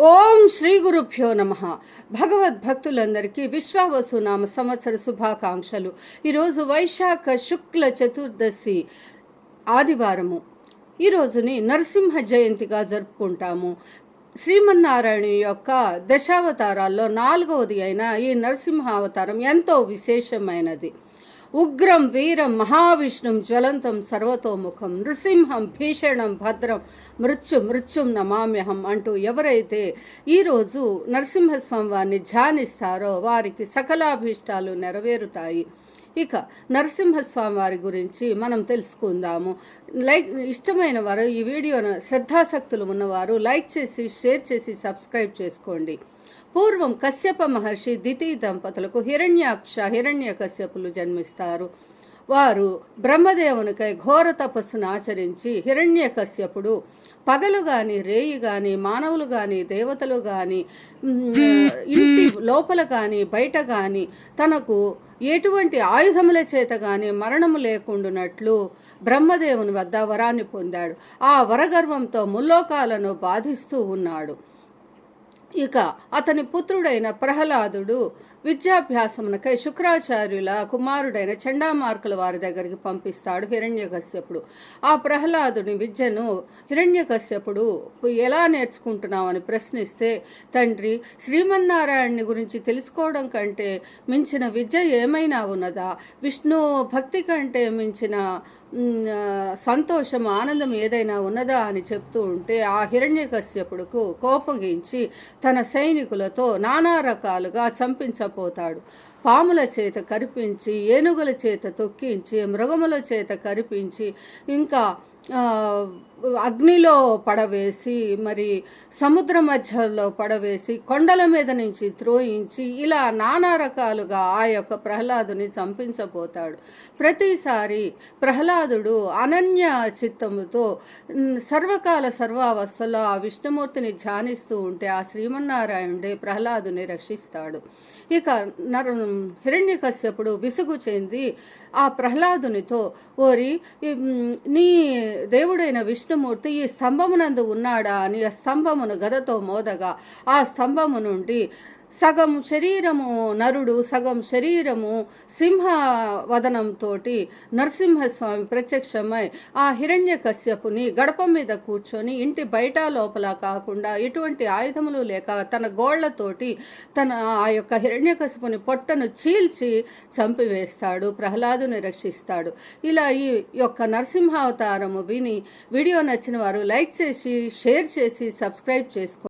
ఓం శ్రీ గురుభ్యో నమ. భగవద్భక్తులందరికీ విశ్వావసు నామ సంవత్సర శుభాకాంక్షలు. ఈరోజు వైశాఖ శుక్ల చతుర్దశి ఆదివారము. ఈ రోజుని నరసింహ జయంతిగా జరుపుకుంటాము. శ్రీమన్నారాయణ యొక్క దశావతారాల్లో నాలుగవది అయిన ఈ నరసింహ అవతారం ఎంతో విశేషమైనది. ఉగ్రం వీరం మహావిష్ణుం జ్వలంతం సర్వతోముఖం నృసింహం భీషణం భద్రం మృత్యు మృత్యుం నమామ్యహం అంటూ ఎవరైతే ఈరోజు నరసింహస్వామి వారిని ధ్యానిస్తారో వారికి సకలాభీష్టాలు నెరవేరుతాయి. ఇక నరసింహస్వామి వారి గురించి మనం తెలుసుకుందాము. లైక్ ఇష్టమైన వారు ఈ వీడియోను శ్రద్ధాసక్తులు ఉన్నవారు లైక్ చేసి షేర్ చేసి సబ్స్క్రైబ్ చేసుకోండి. పూర్వం కశ్యప మహర్షి దితి దంపతులకు హిరణ్యాక్ష హిరణ్య కశ్యపులు జన్మిస్తారు. వారు బ్రహ్మదేవునికై ఘోర తపస్సును ఆచరించి హిరణ్య కశ్యపుడు పగలు గాని రేయి గాని మానవులు గాని దేవతలు గాని ఇంటి లోపల గాని బయట గాని తనకు ఎటువంటి ఆయుధముల చేత గాని మరణము లేకుండునట్లు బ్రహ్మదేవుని వద్ద వరాన్ని పొందాడు. ఆ వరగర్వంతో ముల్లోకాలను బాధిస్తూ ఉన్నాడు. ఇక అతని పుత్రుడైన ప్రహ్లాదుడు విద్యాభ్యాసమునకై శుక్రాచార్యుల కుమారుడైన చండామార్కుల వారి దగ్గరికి పంపిస్తాడు హిరణ్యకశ్యపుడు. ఆ ప్రహ్లాదుని విద్యను హిరణ్యకశ్యపుడు ఎలా నేర్చుకుంటున్నామని ప్రశ్నిస్తే తండ్రి శ్రీమన్నారాయణుని గురించి తెలుసుకోవడం కంటే మించిన విద్య ఏమైనా ఉన్నదా? విష్ణు భక్తి కంటే మించిన సంతోషం ఆనందం ఏదైనా ఉన్నదా? అని చెప్తూ ఉంటే ఆ హిరణ్యకశ్యపుడుకు కోపగించి తన సైనికులతో నానా రకాలుగా చంపించపోతాడు పాముల చేత కరిపించి ఏనుగుల చేత తొక్కించి మృగముల చేత కరిపించి ఇంకా అగ్నిలో పడవేసి మరి సముద్ర మధ్యలో పడవేసి కొండల మీద నుంచి త్రోయించి ఇలా నానా రకాలుగా ఆ యొక్క ప్రహ్లాదుని చంపించబోతాడు. ప్రతిసారి ప్రహ్లాదుడు అనన్య చిత్తముతో సర్వకాల సర్వావస్థలో ఆ విష్ణుమూర్తిని ధ్యానిస్తూ ఉంటే ఆ శ్రీమన్నారాయణుడే ప్రహ్లాదుని రక్షిస్తాడు. ఇక నర హిరణ్యకశ్యపుడు విసుగు చెంది ఆ ప్రహ్లాదునితో ఓరి నీ దేవుడైన విష్ణుమూర్తి ఈ స్తంభమునందు ఉన్నాడా అని ఆ స్తంభమును గదతో మోదగా ఆ స్తంభము నుండి సగం శరీరము నరుడు సగం శరీరము సింహ వదనంతో నరసింహస్వామి ప్రత్యక్షమై ఆ హిరణ్య కశ్యపుని గడప మీద కూర్చొని ఇంటి బయట లోపల కాకుండా ఎటువంటి ఆయుధములు లేక తన గోళ్ళతోటి తన ఆ యొక్క హిరణ్యకశపుని పొట్టను చీల్చి చంపివేస్తాడు ప్రహ్లాదుని రక్షిస్తాడు. ఇలా ఈ యొక్క నరసింహావతారము విని వీడియో నచ్చిన వారు లైక్ చేసి షేర్ చేసి సబ్స్క్రైబ్ చేసుకో